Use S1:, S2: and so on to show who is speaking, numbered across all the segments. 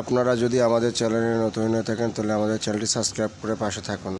S1: আপনারা যদি আমাদের চ্যানেলে নতুন হয়ে থাকেন তাহলে আমাদের চ্যানেলটি সাবস্ক্রাইব করে পাশে থাকুন।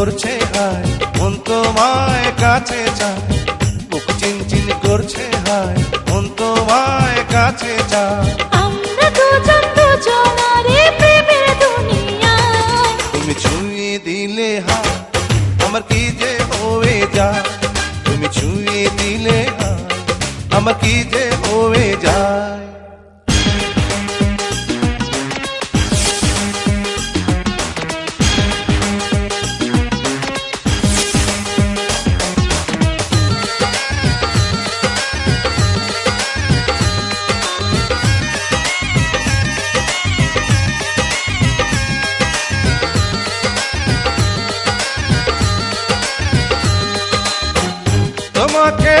S2: করছে হায় মন তোমায় কাছে চায়। বুক চিনচিন করছে হায় মন তোমায় কাছে চায়।
S3: আমরা দুজন দুজনারে প্রেমের
S2: দুনিয়ায়
S3: তুমি ছুঁয়ে দিলে হায় আমার কি যে হয়ে যায়। তুমি ছুঁয়ে দিলে হায় আমার কি যে হয়ে যায়।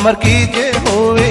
S3: আমার কি যে হয়ে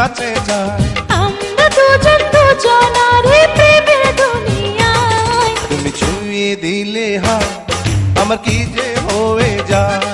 S2: কাছে
S3: যায়।
S2: আমরা দুজন দুজনারে প্রেমের দুনিয়ায়।
S3: তুমি ছুঁয়ে দিলে হা আমার কি যে হয়ে যায়?